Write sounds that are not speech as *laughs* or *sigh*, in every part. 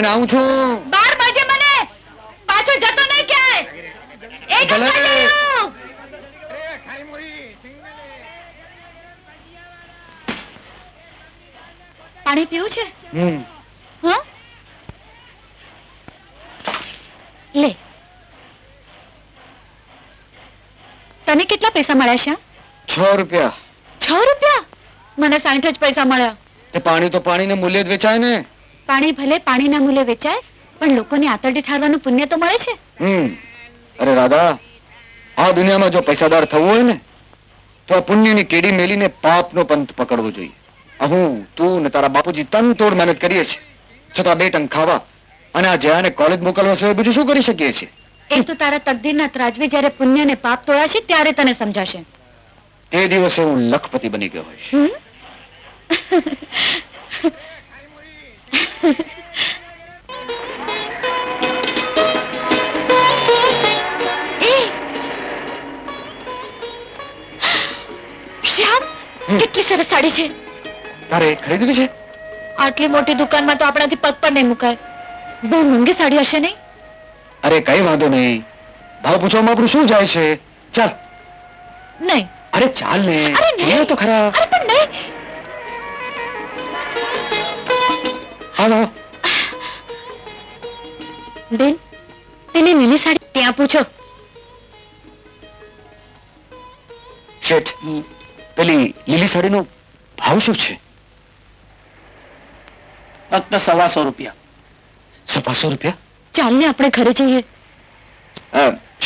મૂકીને આવું છું. બાર વાગે મને પાછો જતો નહીં ક્યાંય. એક ભલે. પાણી પીવું છે? હમ. હા? લે. તને કેટલા પૈસા મળ્યા છે? છ રૂપિયા. છ રૂપિયા? મને સાઠ જ પૈસા મળ્યા. તે પાણી તો પાણીને મૂલ્ય જ વેચાય ને. પાણી ભલે પાણીના મૂલ્ય વેચાય પણ લોકોને આતરડી ઠારવાનું પુણ્ય તો મળે છે. અરે રાધા આ દુનિયામાં જો પૈસાદાર થવું હોય ને તો આ પુણ્યની કેડી મેલીને પાપનો પંથ પકડવો જોઈએ. હું તું ને તારા બાપુજી તન તોડ મહેનત કરીએ છીએ. છતાં બે ટંક ખાવા અને આ જયાને કોલેજ મોકલવા સિવાય બીજું શું કરી શકીએ છીએ? એ તો તારા તકદીરના ત્રાજવે જ્યારે પુણ્ય ને પાપ તોડાશે ત્યારે તને સમજાશે. તે દિવસે હું લખપતિ બની ગયો હોઈશ. કેટલી સરસ સાડી છે. તારે ખરીદવી છે? આટલી મોટી દુકાનમાં તો આપણાથી પગ નહીં મુકાય. બહુ મોંઘી સાડી હશે નહીં? અરે કઈ વાંધો નહીં. ભાવ પૂછવામાં આપણું શું જાય છે? ચાલ. નહીં. અરે ચાલ ને. અરે તો ખરા. હાલો. બેન પેલી લીલી સાડી ત્યાં પૂછો શેઠ પેલી લીલી સાડીનો ભાવ શું છે? ફક્ત સવાસો રૂપિયા. સવાસો રૂપિયા? ચાલ ને આપણે ઘરે જઈએ.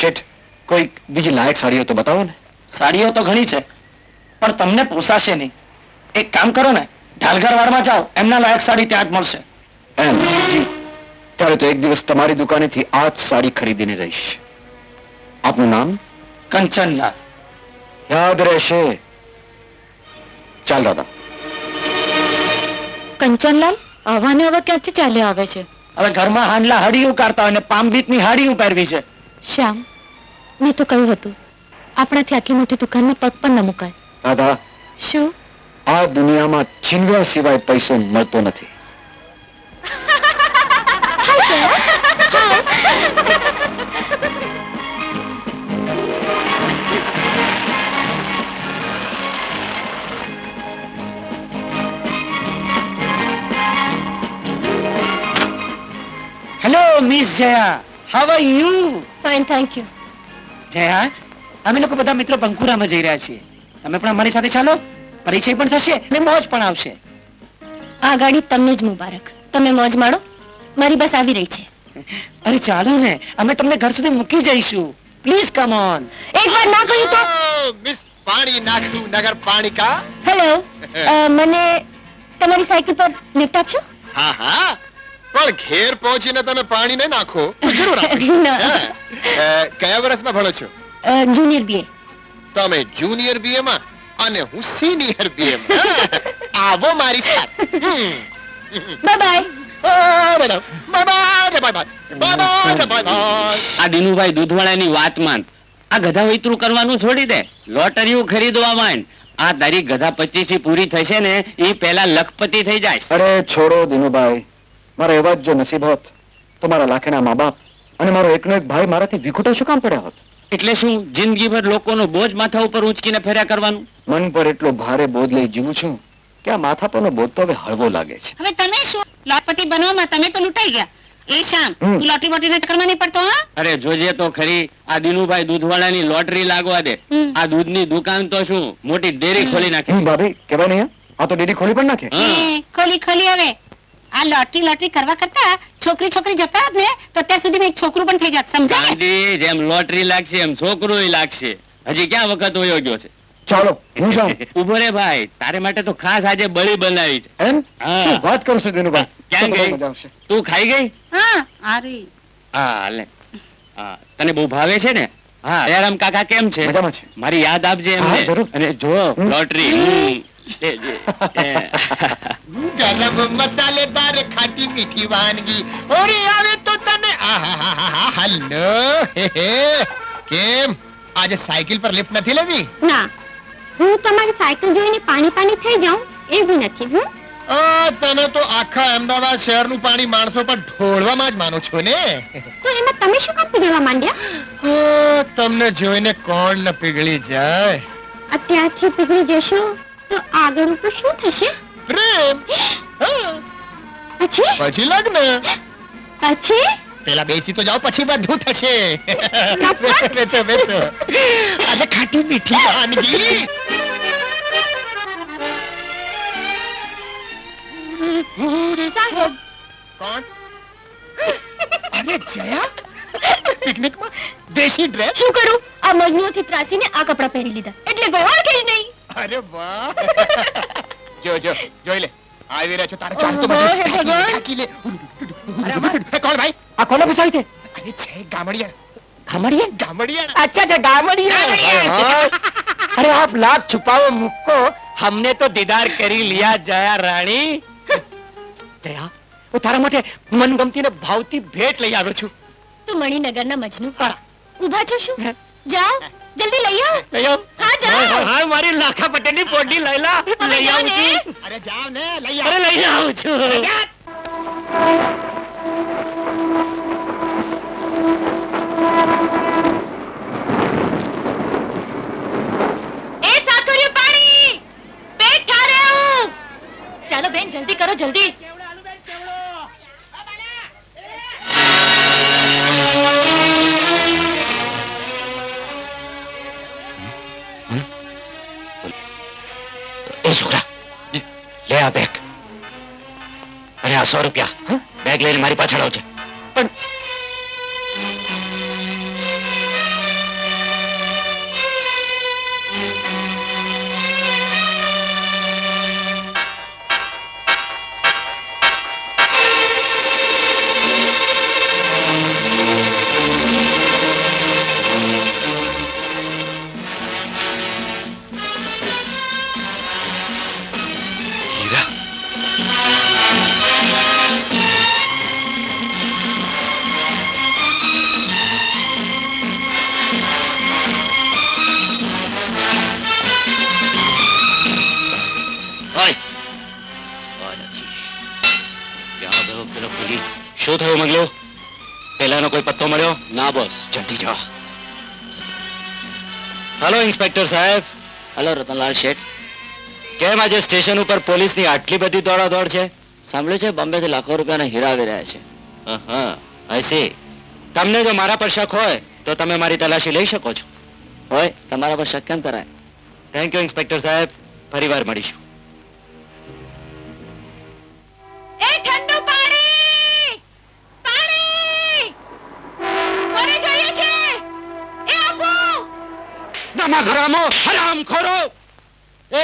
શેઠ કોઈ બીજી લાયક સાડીઓ તો બતાવો ને. સાડીઓ તો ઘણી છે પણ તમને પોસાશે નહીં. એક કામ કરો ને ઢાલગરવાડમાં જાઓ. એમના લાયક સાડી ત્યાં જ મળશે. એમ? જી. ત્યારે તો એક દિવસ તમારી દુકાનેથી આ જ સાડી ખરીદીને રહીશ. આપનું નામ? કંચનલાલ. યાદ રહેશે. ચાલ દાદા. કંચનલાલ આવાને હવે ક્યાંથી ચાલ્યા આવે છે? હવે ઘરમાં હાંડલા હડિયું ઉકારતા હોય ને પામબીટની હાડી પહેરવી છે. શ્યામ મેં તો કહ્યું હતું આપણાથી આટલી મોટી દુકાનમાં પગ પણ ન મુકાય. દાદા. શું? આ દુનિયામાં ચીનવા સિવાય પૈસો મળતો નથી. Hello miss Jaya how are you fine thank you Jaya અમે લોકો બધા મિત્રો બંકુરામાં જઈ રહ્યા છીએ. તમે પણ અમારી સાથે ચાલો. પરિચય પણ થશે અને મોજ પણ આવશે. આ ગાડી તમને જ મુબારક. તમે મોજ માણો. મારી બસ આવી રહી છે. અરે ચાલો ને અમે તમને ઘર સુધી મૂકી જઈશું. પ્લીઝ કમ ઓન એક વાર ના કહ્યું તો? મિસ પાણી નાખતું નગરપાલિકા હેલો મને તમારી સાયકલ પર લિફ્ટ આપશો? હા હા. પણ ઘેર પહોંચીને તમે પાણી નહીં નાખો. જરૂર *laughs* કયા વર્ષમાં ભણો છો? જુનિયર બીએ તમે જુનિયર બીએ માં? અને હું સિનિયર બીએમ આવો મારી સાથે. બાય બાય આ દિનુભાઈ દૂધવાળાની વાત માન. આ ગધા વિતરું કરવાનું છોડી દે. લોટરીઓ ખરીદવા માંડ. આ તારી ગધા પચીસી પૂરી થશે ને એ પેલા લખપતિ થઈ જાય. અરે છોડો દિનુભાઈ. મારા એવા જ જો નસીબ હોત તો મારા લાખેના મા બાપ અને મારો એકનો એક ભાઈ મારાથી વિખૂટા શું કામ પડ્યા હોત? એટલે શું જિંદગીભર લોકોનો બોજ માથા ઉપર ઉંચકીને ફેર્યા કરવાનું? મન પર એટલો ભારે બોજ લઈ જીવું છું કે આ માથા પરનો બોજ તો હવે હળવો લાગે છે. હવે તમે શું? લોટપતિ બનવામાં તમે તો લૂંટાઈ ગયા. એ શામ તું લોટરી બોટરીને ચક્કરમાં નહીં પડતો હા? અરે જોજે તો ખરી આ દિનુભાઈ દૂધવાળાની લોટરી લાગવા દે. આ દૂધની દુકાન તો શું મોટી ડેરી ખોલી નાખી ભાભી કેવા નહીં આ તો ડેરી ખોલી પણ નાખે? ખોલી ખોલી હવે. આ લોટરી લોટરી કરવા કરતા છોકરી છોકરી જતા હોત ને તો અત્યાર સુધી એક છોકરું પણ થઈ જાત સમજાય? જેમ લોટરી લાગશે એમ છોકરું લાગશે. હજી ક્યાં વખત વયો ગયો છે? ચાલો હું જાઉં. *laughs* ઊભો રે ભાઈ તારે માટે તો ખાસ આજે બળી બનાવી છે. એમ? શું વાત કરું છું દિનુભાઈ ક્યાં ગઈ? તું ખાઈ ગઈ? હા આરી હા લે. હા તને બહુ ભાવે છે ને? હા. દયારામ કાકા કેમ છે? મજામાં છે. મારી યાદ આપજે એમને. અને જો લોટરી. ગરમ મસાલેદાર ખાટી મીઠી વાનગી. ઓરે આવે તો તને આહાહાહા, હલ્લો હે હે. કેમ? આજે સાયકલ પર લિફ્ટ નથી લેવી? ના. હું તમારી સાયકલ જોઈને પાણી પાણી થઈ જાઉં એવી નથી હું. તને તો આખા અમદાવાદ શહેરનું પાણી માણસો પર ઢોળવામાં જ માનો છો ને? તો એમાં તમે શું કામ પીગળવા માંડ્યા? તમને જોઈને કોણ ન પીગળી જાય? અત્યારથી પીગળી જશો. તો આગળ ઉપર શું થશે? પ્રેમ. પછી? પછી લગ્ન. પછી? પેલા બેસી તો જાઓ પછી બધું થશે. બેસો, ખાટી મીઠી વાનગી. સાહેબ. કોણ? *laughs* અરે જયા? પિકનિકમાં દેશી ડ્રેસ શું કરું? આ મજનુઓથી ત્રાસીને આ કપડાં પહેરી લીધા. એટલે ગોવાળ થઈ નહીં. અરે વાહ જો જો જોઈ લે આવી રહ્યા છો તારે ચાલ તો ઓહો, બધું હે ભગવાન. ઢાંકી લે અરે અમાર હે, કોણ ભાઈ આ કોને ફસાવી છે અરે છે ગામડિયા ગામડિયા ગામડિયા अच्छा अच्छा गामड़िया अरे आप लाख छुपाओ मुझको हमने तो दीदार કરી लिया जया रानी જયા હું તારા માટે મનગમતી ને ભાવતી ભેટ લઈ આવ્યો છું તું મણિનગરના મજનુ હા. ઊભા છો શું જાઓ જલ્દી લઈ આવો લઈ આવ હા જાઓ હા મારી લાખા પટેલની પોડી લઈ લા. હવે લઈ જાઓ આવું ને. છું અરે ને લઈ અરે લઈ આવું છું. આ સો રૂપિયા બેગ લઈને મારી પાછળ આવજે. શું થયું મંગલો? પેલાનો કોઈ પત્તો મળ્યો? ના બોસ જલ્દી જાઓ. હલો ઇન્સ્પેક્ટર સાહેબ. હલો રતનલાલ શેઠ. કેમ આજે સ્ટેશન ઉપર પોલીસની આટલી બધી દોડાદોડ છે? સાંભળ્યું છે બોમ્બે થી લાખો રૂપિયાના હીરા આવી રહ્યા છે. હા આઈ સી તમને જો મારા પર શક હોય તો તમે મારી તલાશી લઈ શકો છો. હોય તમારા પર શક કેમ કરાય? થેન્ક યુ ઇન્સ્પેક્ટર સાહેબ. ફરીવાર મળીશું. એ ઠંડુ પાણી!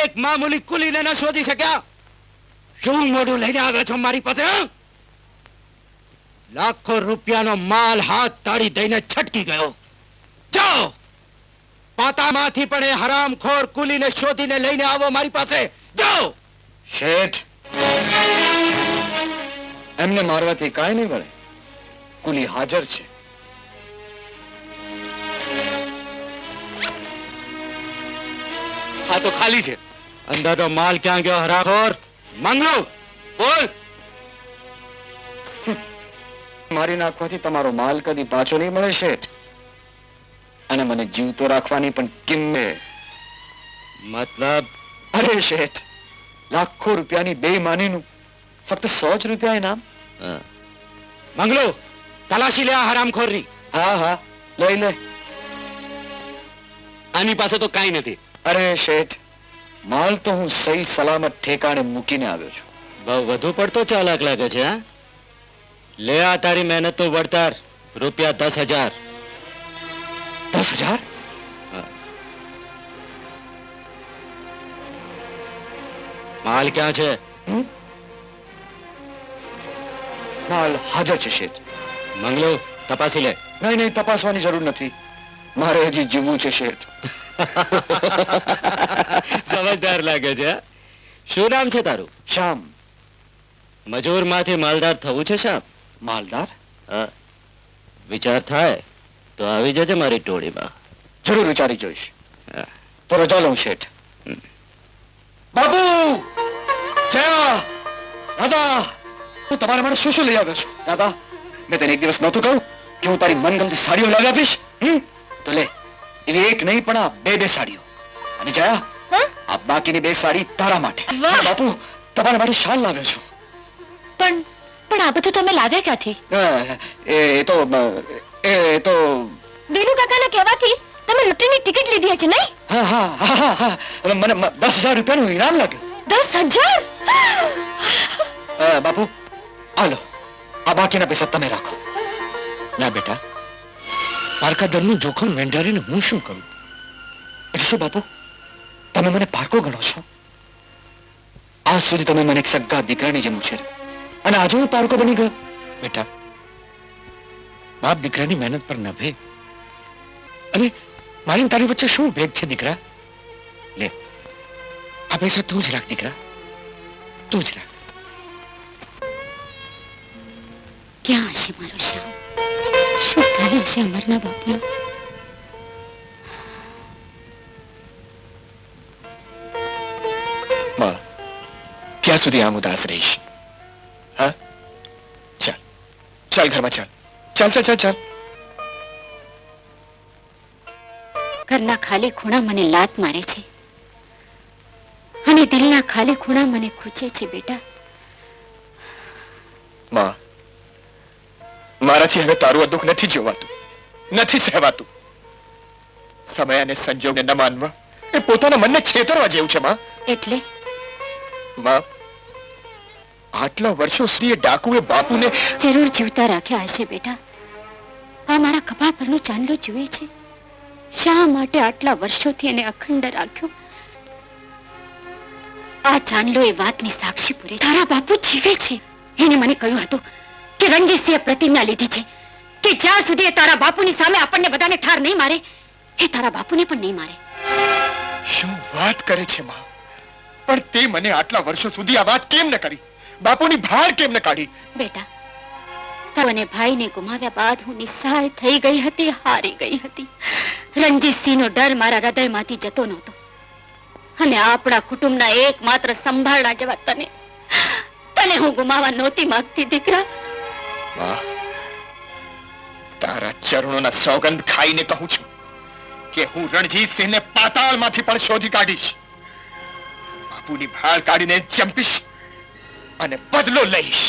એક મામૂલી કુલીને ન શોધી શક્યા. શું મોઢું લઈને આવ્યો છો મારી પાસે લાખો રૂપિયાનો માલ હાથ તાળી દઈને છટકી ગયો. જાઓ. પાતામાંથી પણ એ હરામખોર કુલીને શોધીને લઈને આવો મારી પાસે. જાઓ. શેઠ, એમને મારવાથી કાંઈ નહીં મળે. કુલી હાજર છે. આ તો ખાલી છે. અંદરનો માલ ક્યાં ગયો હરાખોર? મંગલો બોલ! મારી નાખવાથી તમારો માલ કદી પાછો નહીં મળે શેઠ. અને મને જીવતો રાખવાની પણ કિંમે મતલબ? અરે શેઠ લાખો રૂપિયાની બે માનીનું ફક્ત સો જ રૂપિયા ઇનામ. મંગલો તલાશી લે આ હરામખોરની. હા હા લઈ લે. આની પાસે તો કાંઈ નથી. અરે શેઠ માલ તો હું સહી સલામત ઠેકાણે મૂકીને આવ્યો છું. બહુ વધુ પડતો ચાલાક લાગે છે હા? લે આ તારી મહેનતનું વળતર રૂપિયા દસ હજાર. દસ હજાર? માલ ક્યાં છે? માલ હાજર છે શેઠ. મંગલો તપાસી લે. નહીં નહીં તપાસવાની જરૂર નથી. મારે હજી જીવવું છે શેઠ. *laughs* સમજદાર લાગે છે? શું નામ છે તારું? શ્યામ. મજૂરમાંથી માલદાર થવું છે શ્યામ? માલદાર? વિચાર થાય તો આવી જજે મારી ટોળીમાં. જરૂર વિચારી જોઈશ. તો રજા લઉં શેઠ. બાબુ! જયા! દાદા! હું તમારા માટે શું શું લઈ આવ્યો છું? દાદા મેં તને એક દિવસ નહોતું કહું કે હું તારી મનગમતી સાડીઓ લાવી આપીશ? તો લે. એવી એક નહીં પણ આ બે બે સાડીઓ. અને જયા આ બાકીની બે સાડી તારા માટે. વાહ! બાપુ તમારા માટે શાલ લાવ્યો છું. પણ પણ આ બધું તમે લાવ્યા ક્યાંથી? અ, એ તો અ, એ તો દિનુ કાકાના કહેવાથી તમે લોટરીની ટિકિટ લીધી છે નહીં? હા હા હા હા હા. મને મ- દસ હજાર રૂપિયાનું ઇનામ લાગ્યું. દસ હજાર? અ, બાપુ હાલો આ બાકીના પૈસા તમે રાખો. ના બેટા. પારકા જોખમ વેંઢારીને હું શું કરું? એટલે શું બાપુ? તમે મને પારકો ગણો છો? આજ સુધી તમે મને એક સગા દીકરાની જેમ ઉછેર અને આજે હું પારકો બની ગયો? બેટા, બાપ દીકરાની મહેનત પર નભે અને મારી તારી વચ્ચે શું ભેદ છે દીકરા? લે, આ પૈસા તું જ રાખ દીકરા. તું જ રાખ. ક્યાં હશે મારો શ્યામ? શું થાય હશે અમરના બાપુનું. માં ક્યાં સુધી આમ ઉદાસ રહીશ? હા? ચાલ. ચાલ ઘરમાં ચાલ. ચાલ ચાલ ચાલ ચાલ. ઘરના ખાલી ખૂણા મને લાત મારે છે. અને દિલના ખાલી ખૂણા મને ખૂચે છે બેટા. માં મારાથી હવે તારું આ દુઃખ નથી જોવાતું નથી સહેવાતું. સમય અને સંજોગને ન માનવા એ પોતાના મનને છેતરવા જેવું છે માં. એટલે? માં આટલા વર્ષો સુધી એ ડાકુએ બાપુને જરૂર જીવતા રાખ્યા હશે બેટા. આ મારા કપાળ પરનો ચાંદલો જુએ છે. શા માટે આટલા વર્ષોથી એને અખંડ રાખ્યો? આ ચાંદલો એ વાતની સાક્ષી પૂરે તારા બાપુ જીવે છે. એને મને કહ્યું હતું કે રણજીતસિંહે પ્રતિજ્ઞા લીધી છે કે જ્યાં સુધી એ તારા બાપુની સામે આપણને બધાને ઠાર નહીં મારે એ તારા બાપુને પણ નહીં મારે. શું વાત કરે છે માં? પણ તે મને આટલા વર્ષો સુધી આ વાત કેમ ન કરી? બાપુની ભાર કેમ ન કાઢી? બેટા તને ભાઈને ગુમાવ્યા બાદ હું નિસ્સહાય થઈ ગઈ હતી હારી ગઈ હતી. રણજીતસિંહનો ડર મારા હૃદયમાંથી જતો નહોતો. અને આપણા કુટુંબના એકમાત્ર સંભાળના જેવા તને તને હું ગુમાવા નહોતી માંગતી દીકરા. વાહ તારા ચરણોના સોગંદ ખાઈને કહું છું કે હું રણજીતસિંહને પાતાળમાંથી પણ શોધી કાઢીશ. બાપુની ભાળ કાઢીને ચંપીશ અને બદલો લઈશ.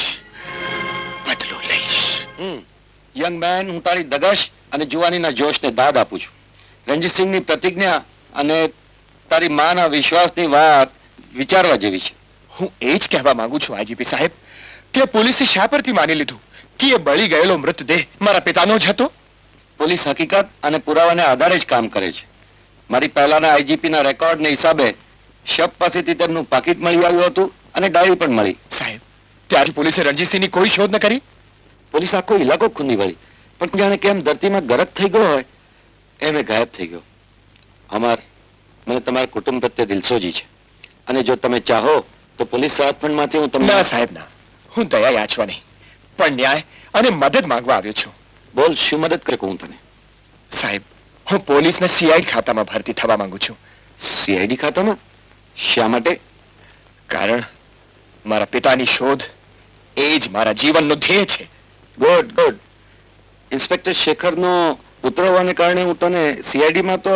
બદલો લઈશ. યંગ મેન હું તારી દગશ અને જુવાનીના જોશને દાદ આપું છું. રણજીતસિંહની પ્રતિજ્ઞા અને તારી માના વિશ્વાસની વાત વિચારવા જેવી છે. હું એ જ કહેવા માંગુ છું આજીપી સાહેબ કે પોલીસે શા પરથી માની લીધું? કે એ બળી ગયેલો મૃતદેહ મારા પિતાનો જ હતો. પોલીસ હકીકત અને પુરાવાને આધારે જ કામ કરે છે. મારી પહેલાના આઈજીપીના રેકોર્ડને હિસાબે શબ પાસેથી તેમનું પાકીટ મળી આવ્યું હતું અને ડાયરી પણ મળી. સાહેબ ત્યારે પોલીસે રણજીતસિંહની કોઈ શોધ ન કરી? પોલીસ આખો ઇલાકો ખૂંદી વળી. પણ જાણે કેમ ધરતીમાં ગરક થઈ ગયો હોય એમ એ ગાયબ થઈ ગયો. અમાર મને તમારા કુટુંબ પ્રત્યે દિલસોજી છે. અને જો તમે ચાહો તો પોલીસ સહાયફંડમાંથી હું તમને સાહેબ ના. હું દયા યાચવા નહીં પણ ન્યાય અને મદદ માંગવા આવ્યો છું. બોલ શું મદદ કરે કહું તને? સાહેબ હું પોલીસના સીઆઈડી ખાતામાં ભરતી થવા માંગુ છું. સીઆઈડી ખાતામાં? શા માટે? કારણ મારા પિતાની શોધ એ જ મારા જીવનનો ધ્યેય છે. Good good. ઇન્સ્પેક્ટર શેખરનો પુત્ર હોવાને કારણે હું તને સીઆઈડીમાં તો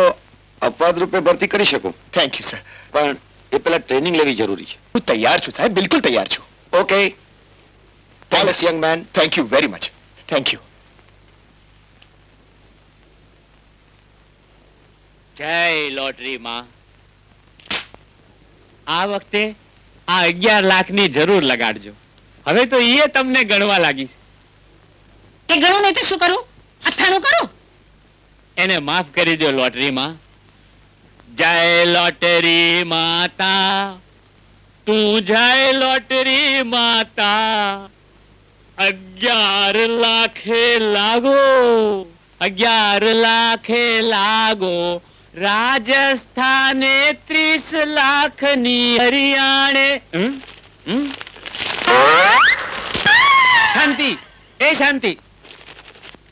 અપવાદ રૂપે ભરતી કરી શકું. થેન્ક યુ સર પણ એ પેલા ટ્રેનિંગ લેવી જરૂરી છે. હું તૈયાર છું સાહેબ બિલકુલ તૈયાર છું. Okay thanks young man, thank you very much. Thank you. જય લોટરી માં. આ વખતે આ અગિયાર લાખની જરૂર લગાડજો. હવે તો એ તમને ગણવા લાગી. એ ગણો નહીં તો શું કરું? અથાણું કરો? એને માફ કરી દો લોટરી માં. જય લોટરી માતા. તું જય લોટરી માતા. અગિયાર લાખે લાગો અગિયાર લાખે લાગો. રાજસ્થાને ત્રીસ લાખની હરિયાણે. હમ? હમ? શાંતિ એ શાંતિ.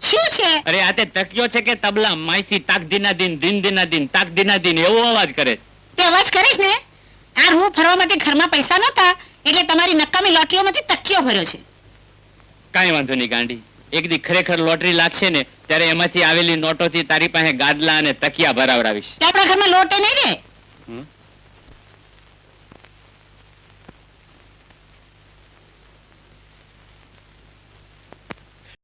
શું છે? અરે આ તે તકિયો છે કે તબલા માઈથી તાક દિના દિન દિન દિના દિન તાક દિના દિન એવો અવાજ કરે તે અવાજ કરીશ ને? આ રૂ ફરવા માટે ઘરમાં પૈસા નહોતા એટલે તમારી નકામી લોટરીઓમાંથી તકીઓ ભર્યો છે. કાંઈ વાંધો નહીં ગાંડી. એક દી ખરેખર લોટરી લાગશે ને ત્યારે એમાંથી આવેલી નોટોથી તારી પાસે ગાદલા અને તકિયા ભરાવડાવીશ. આપણા ઘરમાં લોટે નહીં રે